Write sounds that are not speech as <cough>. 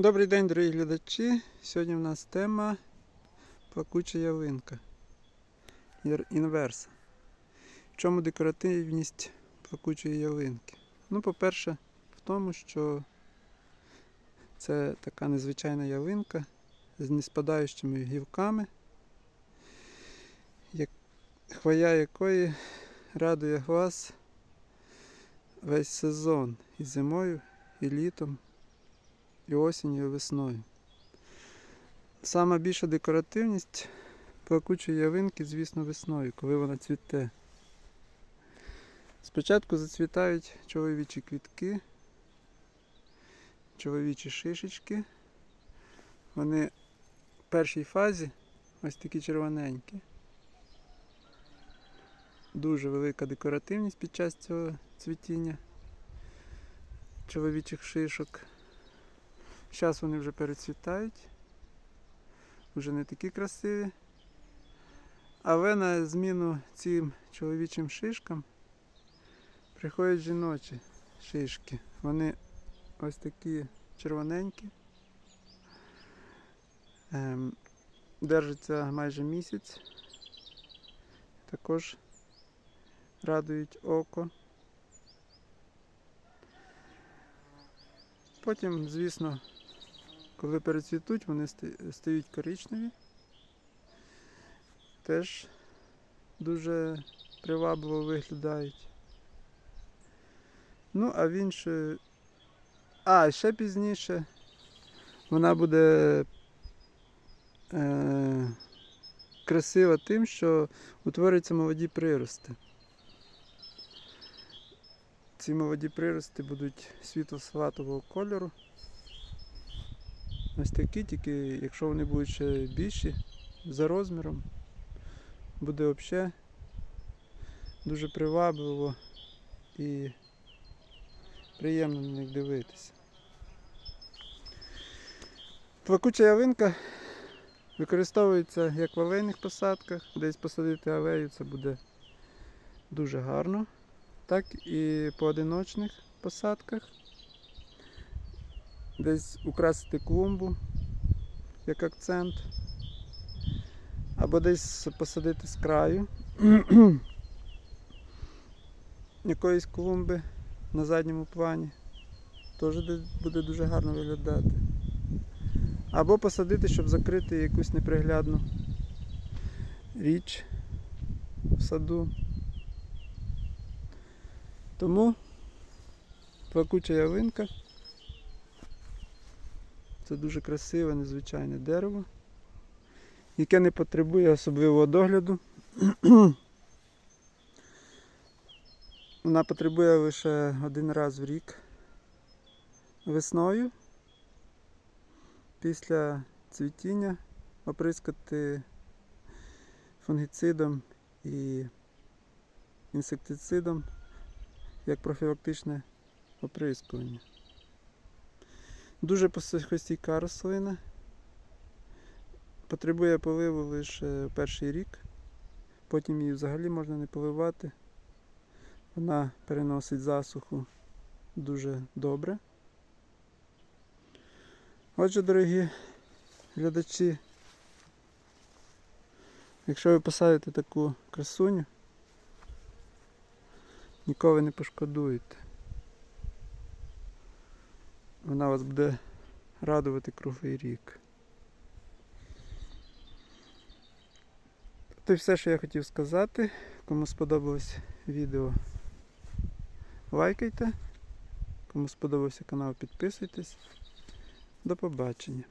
Добрий день, дорогі глядачі. Сьогодні в нас тема плакуча ялинка. Інверса. В чому декоративність плакучої ялинки? Ну, по-перше, в тому, що це така незвичайна ялинка з неспадаючими гілками, хвоя якої радує глаз весь сезон і зимою, і літом і осінню, і весною. Сама більша декоративність плакучої ялинки, звісно, весною, коли вона цвіте. Спочатку зацвітають чоловічі квітки, чоловічі шишечки. Вони в першій фазі ось такі червоненькі. Дуже велика декоративність під час цього цвітіння чоловічих шишок. Зараз вони вже перецвітають, вже не такі красиві. Але на зміну цим чоловічим шишкам приходять жіночі шишки. Вони ось такі червоненькі. Ем, держаться майже місяць. Також радують око. Потім, звісно, коли перецвітуть, вони стають коричневі. Теж дуже привабливо виглядають. Ну, а в інше. А, ще пізніше вона буде е- красива тим, що утворюються молоді прирости. Ці молоді прирости будуть світло-салатового кольору. Ось такі, тільки якщо вони будуть ще більші за розміром, буде взагалі дуже привабливо і приємно на них дивитися. Плакуча ялинка використовується як в алейних посадках, десь посадити алею це буде дуже гарно так і по одиночних посадках. Десь украсити клумбу як акцент. Або десь посадити з краю <clears throat> якоїсь клумби на задньому плані. Теж буде дуже гарно виглядати. Або посадити, щоб закрити якусь неприглядну річ в саду. Тому плакуча ялинка це дуже красиве, незвичайне дерево, яке не потребує особливого догляду. <clears throat> Вона потребує лише один раз в рік весною. Після цвітіння оприскати фунгіцидом і інсектицидом як профілактичне оприскування. Дуже посухостійка рослина. Потребує поливу лише перший рік, потім її взагалі можна не поливати. Вона переносить засуху дуже добре. Отже, дорогі глядачі, якщо ви посадите таку красуню, ніколи не пошкодуєте. Вона вас буде радувати круглий рік. Це все, що я хотів сказати. Кому сподобалось відео, лайкайте. Кому сподобався канал, підписуйтесь. До побачення.